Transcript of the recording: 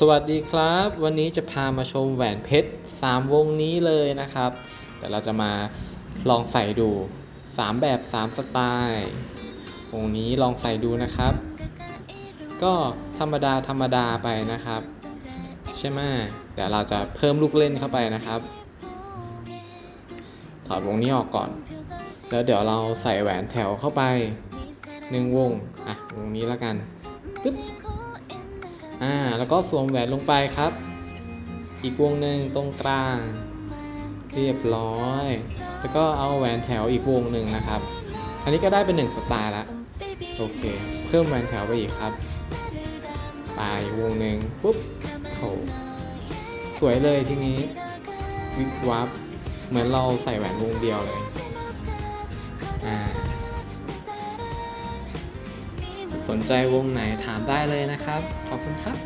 สวัสดีครับ วันนี้จะพามาชมแหวนเพชร 3 วงนี้เลยนะครับ แต่เราจะมาลองใส่ดู 3 แบบ 3 สไตล์วงนี้ลองใส่ดูนะครับ ก็ธรรมดาธรรมดาไปนะครับ ใช่ไหมแต่เราจะเพิ่มลูกเล่นเข้าไปนะครับ ถอดวงนี้ออกก่อน แล้วเดี๋ยวเราใส่แหวนแถวเข้าไปหนึ่งวง อะวงนี้แล้วกันปึ๊บ อ่าแล้วก็สวมแหวนลงไปครับ อีกวงหนึ่งตรงกลาง เรียบร้อย แล้วก็เอาแหวนแถวอีกวงหนึ่งนะครับ อันนี้ก็ได้เป็นหนึ่งสไตล์ละโอเค เพิ่มแหวนแถวไปอีกครับไปอีกวงหนึ่งปุ๊บโหสวยเลยทีนี้วิบวับเหมือนเราใส่แหวนวงเดียวเลยอ่า สนใจวงไหนถามได้เลยนะครับ ขอบคุณครับ